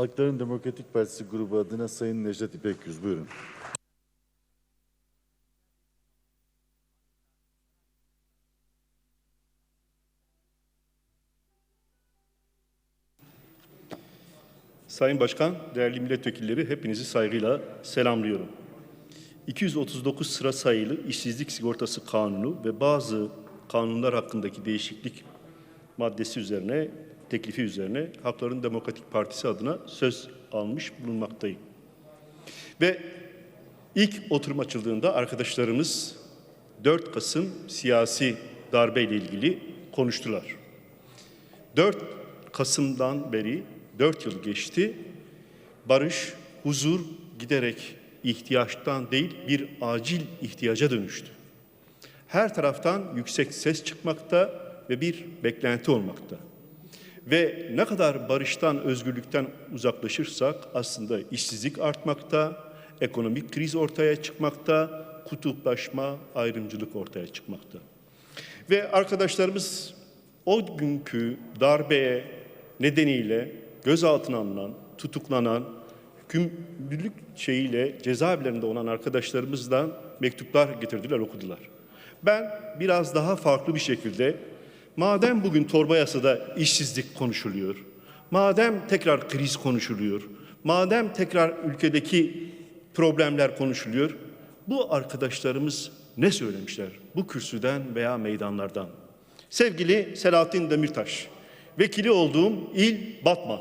Halkların Demokratik Partisi grubu adına Sayın Necdet İpek Yüz. Buyurun. Sayın Başkan, değerli milletvekilleri hepinizi saygıyla selamlıyorum. 239 sıra sayılı işsizlik sigortası kanunu ve bazı kanunlar hakkındaki değişiklik maddesi üzerine, teklifi üzerine Hakların Demokratik Partisi adına söz almış bulunmaktayım. Ve ilk oturum açıldığında arkadaşlarımız 4 Kasım siyasi darbe ile ilgili konuştular. 4 Kasım'dan beri 4 yıl geçti. Barış, huzur giderek ihtiyaçtan değil bir acil ihtiyaca dönüştü. Her taraftan yüksek ses çıkmakta ve bir beklenti olmakta. Ve ne kadar barıştan, özgürlükten uzaklaşırsak aslında işsizlik artmakta, ekonomik kriz ortaya çıkmakta, kutuplaşma, ayrımcılık ortaya çıkmakta. Ve arkadaşlarımız o günkü darbeye nedeniyle gözaltına alınan, tutuklanan, hükümlülük şeyiyle cezaevlerinde olan arkadaşlarımızdan mektuplar getirdiler, okudular. Ben biraz daha farklı bir şekilde, madem bugün torba yasada işsizlik konuşuluyor, madem tekrar kriz konuşuluyor, madem tekrar ülkedeki problemler konuşuluyor, bu arkadaşlarımız ne söylemişler bu kürsüden veya meydanlardan? Sevgili Selahattin Demirtaş, vekili olduğum il Batman.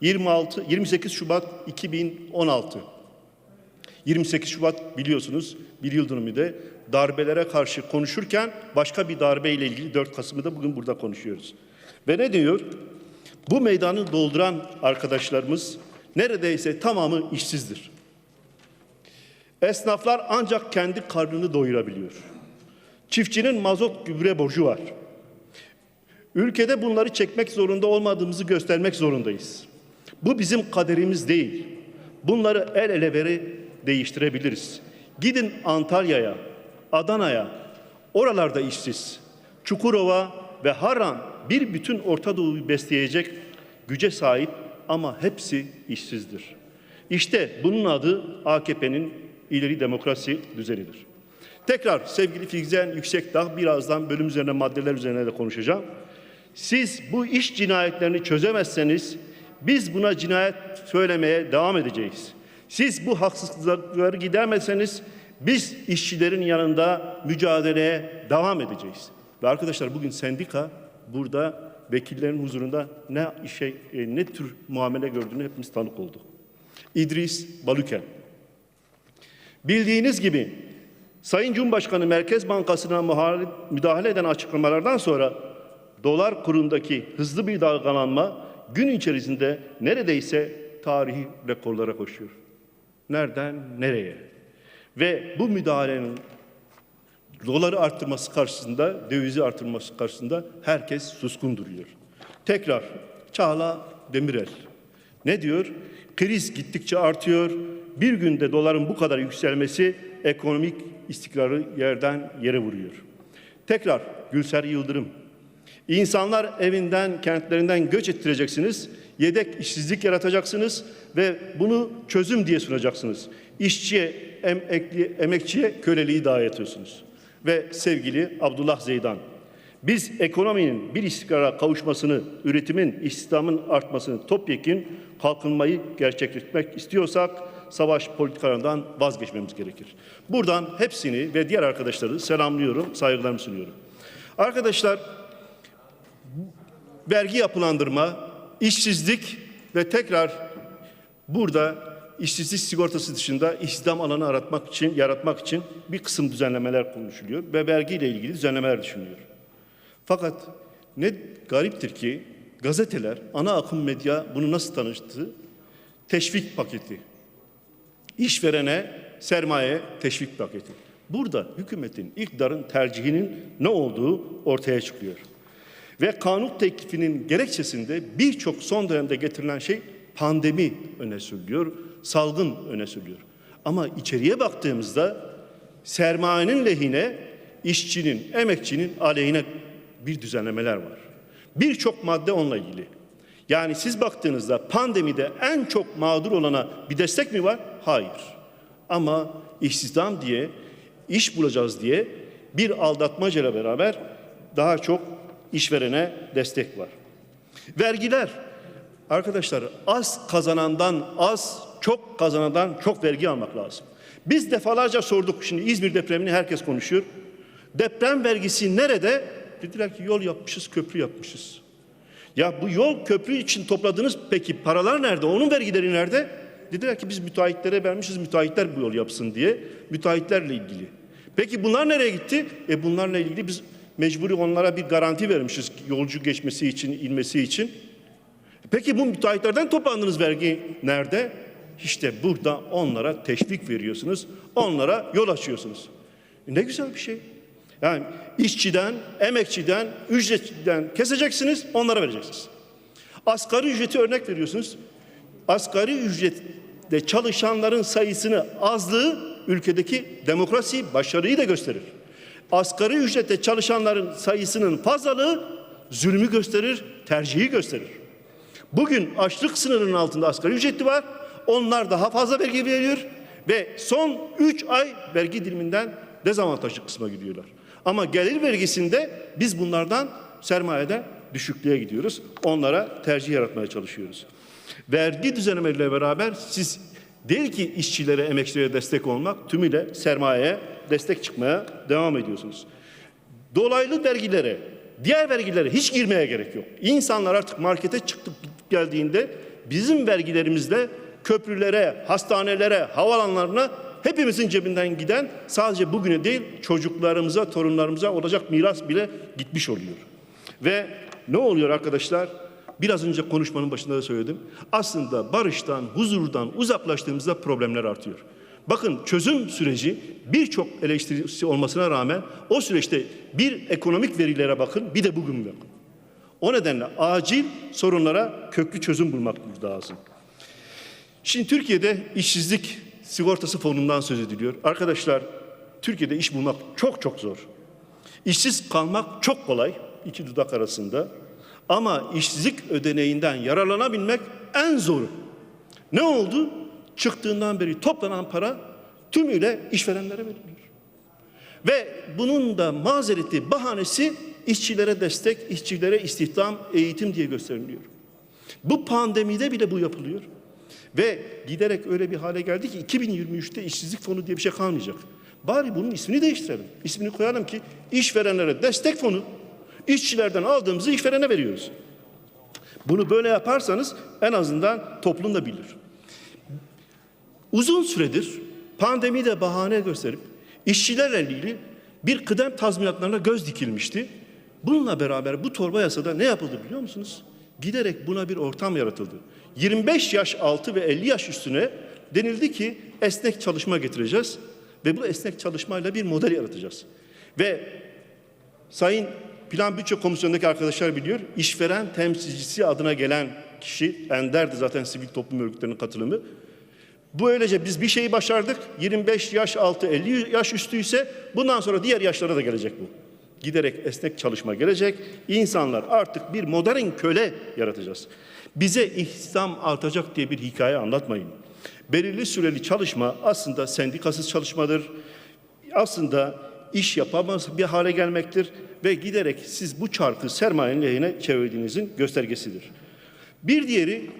26 28 Şubat 2016. 28 Şubat biliyorsunuz bir yıl dönümünde darbelere karşı konuşurken başka bir darbe ile ilgili 4 Kasım'ı da bugün burada konuşuyoruz. Ve ne diyor? Bu meydanı dolduran arkadaşlarımız neredeyse tamamı işsizdir. Esnaflar ancak kendi karnını doyurabiliyor. Çiftçinin mazot gübre borcu var. Ülkede bunları çekmek zorunda olmadığımızı göstermek zorundayız. Bu bizim kaderimiz değil. Bunları el ele veri değiştirebiliriz. Gidin Antalya'ya, Adana'ya, oralarda işsiz. Çukurova ve Harran bir bütün Orta Doğu'yu besleyecek güce sahip ama hepsi işsizdir. İşte bunun adı AKP'nin ileri demokrasi düzenidir. Tekrar sevgili Filzen Yüksekdağ birazdan bölüm üzerine maddeler üzerine de konuşacağım. Siz bu iş cinayetlerini çözemezseniz biz buna cinayet söylemeye devam edeceğiz. Siz bu haksızlıkları gidermezseniz biz işçilerin yanında mücadeleye devam edeceğiz. Ve arkadaşlar bugün sendika burada vekillerin huzurunda ne şey e, ne tür muamele gördüğünü hepimiz tanık olduk. İdris Baluken. Bildiğiniz gibi Sayın Cumhurbaşkanı Merkez Bankası'na müdahale eden açıklamalardan sonra dolar kurundaki hızlı bir dalgalanma gün içerisinde neredeyse tarihi rekorlara koşuyor. Nereden nereye? Ve bu müdahalenin doları arttırması karşısında, dövizi arttırması karşısında herkes suskun duruyor. Tekrar Çağla Demirel ne diyor? Kriz gittikçe artıyor. Bir günde doların bu kadar yükselmesi ekonomik istikrarı yerden yere vuruyor. Tekrar Gülser Yıldırım İnsanlar evinden, kentlerinden göç ettireceksiniz. Yedek işsizlik yaratacaksınız ve bunu çözüm diye sunacaksınız. İşçiye, emekli, emekçiye köleliği dayatıyorsunuz. Ve sevgili Abdullah Zeydan, biz ekonominin bir istikrara kavuşmasını, üretimin, istihdamın artmasını, topyekun kalkınmayı gerçekleştirmek istiyorsak savaş politikalarından vazgeçmemiz gerekir. Buradan hepsini ve diğer arkadaşları selamlıyorum, saygılarımı sunuyorum. Arkadaşlar vergi yapılandırma, işsizlik ve tekrar burada işsizlik sigortası dışında istihdam alanı aratmak için, yaratmak için bir kısım düzenlemeler konuşuluyor ve vergiyle ilgili düzenlemeler düşünülüyor. Fakat ne gariptir ki gazeteler, ana akım medya bunu nasıl tanıştı? Teşvik paketi. İşverene sermaye teşvik paketi. Burada hükümetin, iktidarın tercihinin ne olduğu ortaya çıkıyor. Ve kanun teklifinin gerekçesinde birçok son dönemde getirilen şey pandemi öne sürülüyor, salgın öne sürülüyor. Ama içeriye baktığımızda sermayenin lehine, işçinin, emekçinin aleyhine bir düzenlemeler var. Birçok madde onunla ilgili. Yani siz baktığınızda pandemide en çok mağdur olana bir destek mi var? Hayır. Ama işsizden diye, iş bulacağız diye bir aldatmacayla beraber daha çok işverene destek var. Vergiler. Arkadaşlar az kazanandan az, çok kazanandan çok vergi almak lazım. Biz defalarca sorduk. Şimdi İzmir depremini herkes konuşuyor. Deprem vergisi nerede? Dediler ki yol yapmışız, köprü yapmışız. Ya bu yol köprü için topladığınız peki paralar nerede? Onun vergileri nerede? Dediler ki biz müteahhitlere vermişiz, müteahhitler bu yol yapsın diye. Müteahhitlerle ilgili. Peki bunlar nereye gitti? E bunlarla ilgili biz mecburi onlara bir garanti vermişiz yolcu geçmesi için, inmesi için. Peki bu müteahhitlerden toplandığınız vergi nerede? İşte burada onlara teşvik veriyorsunuz, onlara yol açıyorsunuz. Ne güzel bir şey. Yani işçiden, emekçiden, ücretçiden keseceksiniz, onlara vereceksiniz. Asgari ücreti örnek veriyorsunuz. Asgari ücretle çalışanların sayısını azlığı ülkedeki demokrasi başarıyı da gösterir. Asgari ücretle çalışanların sayısının fazlalığı zulmü gösterir, tercihi gösterir. Bugün açlık sınırının altında asgari ücretli var. Onlar daha fazla vergi veriyor ve son 3 ay vergi diliminden dezavantajlı kısma gidiyorlar. Ama gelir vergisinde biz bunlardan sermayede düşüklüğe gidiyoruz. Onlara tercih yaratmaya çalışıyoruz. Vergi düzenlemeleriyle beraber siz değil ki işçilere, emekçilere destek olmak, tümüyle sermayeye destek çıkmaya devam ediyorsunuz. Dolaylı vergilere, diğer vergilere hiç girmeye gerek yok. İnsanlar artık markete çıkıp geldiğinde bizim vergilerimizle köprülere, hastanelere, havalanlarına hepimizin cebinden giden sadece bugüne değil çocuklarımıza, torunlarımıza olacak miras bile gitmiş oluyor. Ve ne oluyor arkadaşlar? Biraz önce konuşmanın başında da söyledim. Aslında barıştan, huzurdan uzaklaştığımızda problemler artıyor. Bakın çözüm süreci birçok eleştirisi olmasına rağmen o süreçte bir ekonomik verilere bakın bir de bugün bakın. O nedenle acil sorunlara köklü çözüm bulmak lazım. Şimdi Türkiye'de işsizlik sigortası fonundan söz ediliyor. Arkadaşlar Türkiye'de iş bulmak çok çok zor. İşsiz kalmak çok kolay iki dudak arasında. Ama işsizlik ödeneğinden yararlanabilmek en zoru. Ne oldu? Çıktığından beri toplanan para tümüyle işverenlere veriliyor. Ve bunun da mazereti, bahanesi işçilere destek, işçilere istihdam, eğitim diye gösteriliyor. Bu pandemide bile bu yapılıyor. Ve giderek öyle bir hale geldi ki 2023'te işsizlik fonu diye bir şey kalmayacak. Bari bunun ismini değiştirelim. İsmini koyalım ki işverenlere destek fonu, işçilerden aldığımızı işverene veriyoruz. Bunu böyle yaparsanız en azından toplum da bilir. Uzun süredir pandemi de bahane gösterip işçilerle ilgili bir kıdem tazminatlarına göz dikilmişti. Bununla beraber bu torba yasada ne yapıldı biliyor musunuz? Giderek buna bir ortam yaratıldı. 25 yaş altı ve 50 yaş üstüne denildi ki esnek çalışma getireceğiz ve bu esnek çalışmayla bir model yaratacağız. Ve Sayın Plan Bütçe Komisyonu'ndaki arkadaşlar biliyor, işveren temsilcisi adına gelen kişi, Ender'di zaten sivil toplum örgütlerinin katılımı. Böylece biz bir şeyi başardık. 25 yaş altı 50 yaş üstü ise bundan sonra diğer yaşlara da gelecek bu. Giderek esnek çalışma gelecek. İnsanlar artık bir modern köle yaratacağız. Bize istihdam artacak diye bir hikaye anlatmayın. Belirli süreli çalışma aslında sendikasız çalışmadır. Aslında iş yapamaz bir hale gelmektir ve giderek siz bu çarkı sermayenin lehine çevirdiğinizin göstergesidir. Bir diğeri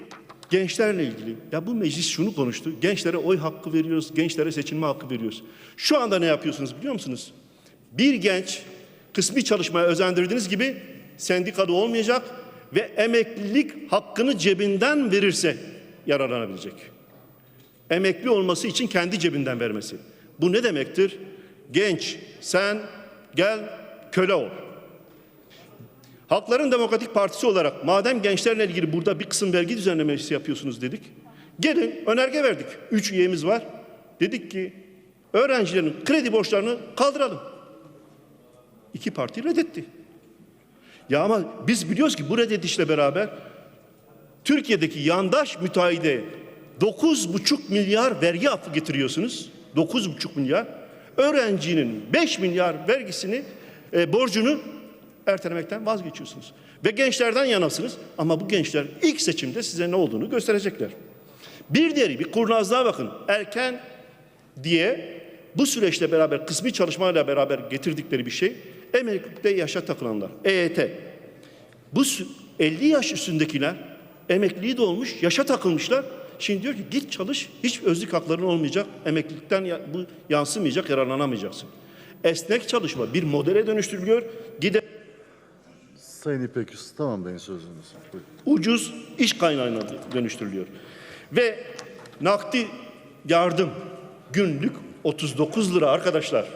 gençlerle ilgili. Ya bu meclis şunu konuştu. Gençlere oy hakkı veriyoruz, gençlere seçilme hakkı veriyoruz. Şu anda ne yapıyorsunuz biliyor musunuz? Bir genç kısmi çalışmaya özendirdiğiniz gibi sendikada olmayacak ve emeklilik hakkını cebinden verirse yararlanabilecek. Emekli olması için kendi cebinden vermesi. Bu ne demektir? Genç sen gel köle ol. Halkların Demokratik Partisi olarak madem gençlerle ilgili burada bir kısım vergi düzenlemesi yapıyorsunuz dedik. Gelin önerge verdik. Üç üyemiz var. Dedik ki öğrencilerin kredi borçlarını kaldıralım. İki parti reddetti. Ya ama biz biliyoruz ki bu reddedişle beraber Türkiye'deki yandaş müteahhide 9,5 milyar vergi affı getiriyorsunuz. 9,5 milyar. Öğrencinin 5 milyar vergisini, e, borcunu ertelemekten vazgeçiyorsunuz. Ve gençlerden yanasınız ama bu gençler ilk seçimde size ne olduğunu gösterecekler. Bir diğeri bir kurnazlığa bakın. Erken diye bu süreçle beraber kısmi çalışmayla beraber getirdikleri bir şey emeklilikte yaşa takılanlar. EYT. Bu sü- 50 yaş üstündekiler emekliliği de olmuş, yaşa takılmışlar. Şimdi diyor ki git çalış, hiç özlük hakların olmayacak, emeklilikten bu yansımayacak, yararlanamayacaksın. Esnek çalışma bir modele dönüştürülüyor. Gide Sayın İpek Yusuf tamamlayın sözünüzü. Buyurun. ucuz iş kaynağına dönüştürülüyor. Ve nakdi yardım günlük 39 lira arkadaşlar.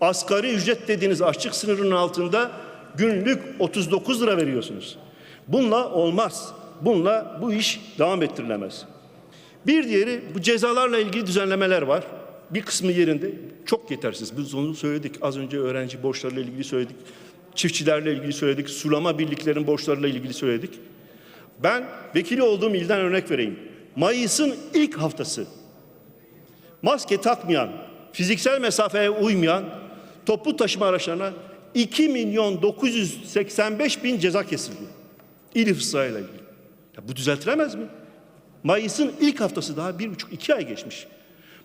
Asgari ücret dediğiniz açlık sınırının altında günlük 39 lira veriyorsunuz. Bununla olmaz. Bununla bu iş devam ettirilemez. Bir diğeri bu cezalarla ilgili düzenlemeler var. Bir kısmı yerinde çok yetersiz. Biz onu söyledik. Az önce öğrenci borçlarıyla ilgili söyledik. Çiftçilerle ilgili söyledik. Sulama birliklerin borçlarıyla ilgili söyledik. Ben vekili olduğum ilden örnek vereyim. Mayıs'ın ilk haftası maske takmayan, fiziksel mesafeye uymayan toplu taşıma araçlarına 2 milyon 985 bin ceza kesildi. İl hıfzayla ilgili. Ya bu düzeltilemez mi? Mayıs'ın ilk haftası daha bir buçuk iki ay geçmiş.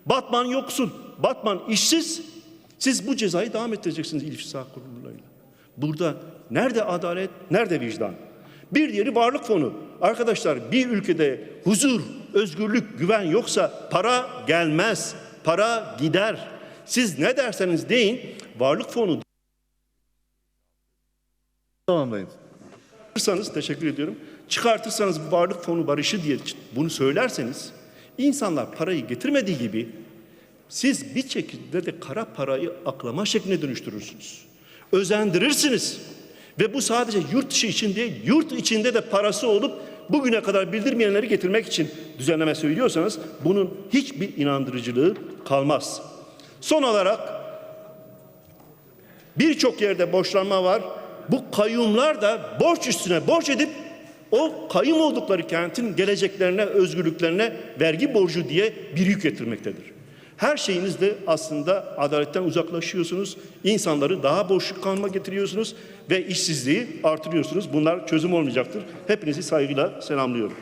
Batman yoksun, Batman işsiz. Siz bu cezayı devam ettireceksiniz İl İfsa kurumlarıyla. Burada nerede adalet, nerede vicdan? Bir diğeri varlık fonu. Arkadaşlar bir ülkede huzur, özgürlük, güven yoksa para gelmez, para gider. Siz ne derseniz deyin, varlık fonu Tamamlayın. çıkartırsanız teşekkür ediyorum. Çıkartırsanız bu varlık fonu barışı diye bunu söylerseniz insanlar parayı getirmediği gibi siz bir şekilde de kara parayı aklama şekline dönüştürürsünüz. Özendirirsiniz. Ve bu sadece yurt dışı için değil, yurt içinde de parası olup bugüne kadar bildirmeyenleri getirmek için düzenleme söylüyorsanız bunun hiçbir inandırıcılığı kalmaz. Son olarak Birçok yerde borçlanma var. Bu kayyumlar da borç üstüne borç edip o kayyum oldukları kentin geleceklerine, özgürlüklerine vergi borcu diye bir yük getirmektedir. Her şeyinizde aslında adaletten uzaklaşıyorsunuz. İnsanları daha boşluk kalma getiriyorsunuz ve işsizliği artırıyorsunuz. Bunlar çözüm olmayacaktır. Hepinizi saygıyla selamlıyorum.